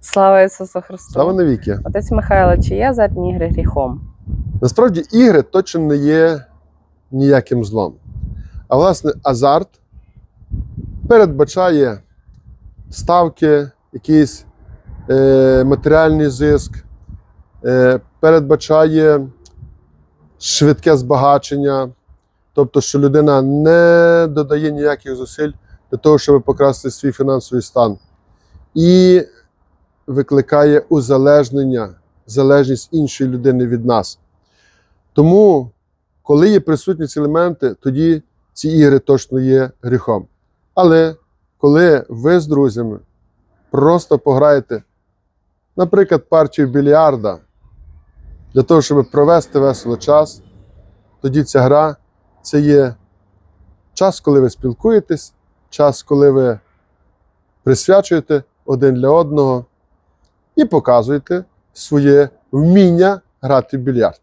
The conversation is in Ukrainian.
Слава Ісусу Христу! Слава навіки! Отець Михайло, чи є азартні ігри гріхом? Насправді ігри точно не є ніяким злом. А власне, азарт передбачає ставки, якийсь е, матеріальний зиск, е, передбачає швидке збагачення, тобто, що людина не додає ніяких зусиль для того, щоб покрасти свій фінансовий стан. І викликає узалежнення, залежність іншої людини від нас. Тому, коли є присутні ці елементи, тоді ці ігри точно є гріхом. Але коли ви з друзями просто пограєте, наприклад, партію більярда для того, щоб провести весело час, тоді ця гра це є час, коли ви спілкуєтесь, час, коли ви присвячуєте один для одного і показуєте своє вміння грати в більярд.